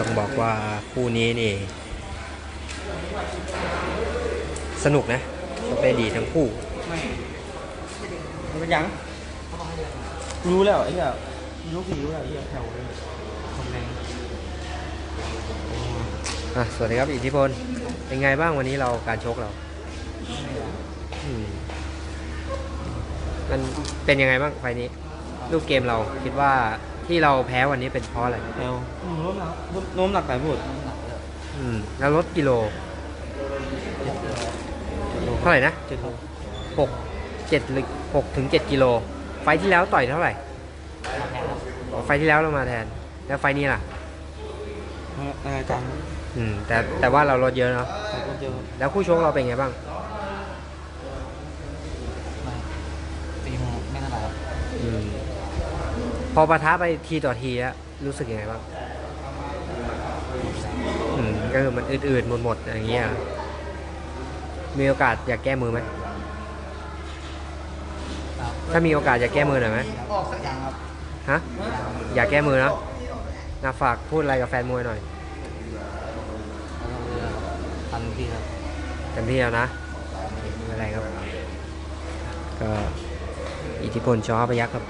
ต้องบอกว่าคู่นี้นี่ สนุกนะชกได้ดีทั้งคู่มันเป็นหยัง รู้แล้วไอ้เหี้ยรู้ผีรู้แล้วไอ้เหี้ยแถวเลยคนแรงอะสวัสดีครับอิทธิพล เป็นไงบ้างวันนี้เราการชกเราอืมมันเป็นยังไงบ้างไฟล์นี้รูปเกมเราคิดว่า ที่เราแพ้วันนี้เป็นเพราะอะไรแถวอืมโน้มหนักโน้มหนักหลายพูดอืมแล้วลดกิโล เท่าไหร่นะเจ็ดโลหกเจ็ดหรือหกถึงเจ็ดกิโล ไฟล์ที่แล้วต่อยเท่าไหร่อ๋อไฟล์ที่แล้วเรามาแทน แล้วไฟล์นี้ล่ะอะไรจังอืมแต่แต่ว่าเราลดเยอะเนาะแต่ก็เจอแล้วคู่ชกเราเป็นไงบ้างตีมไม่เท่าไหร่ครับอืม พอปะทะไปทีต่อทีแล้วรู้สึกยังไงบ้างอืมก็คือมันอืดๆหมดๆอย่างเงี้ย มีโอกาสอยากแก้มือไหม ถ้ามีโอกาสอยากแก้มือหน่อยไหมออกสักอย่างครับฮะ อยากแก้มือเนาะนาฝากพูดอะไรกับแฟนมวยหน่อยทันพี่ครับเต็มที่แล้วนะไม่เป็นไรครับ ก็อิทธิพลชอพยักษ์ครับ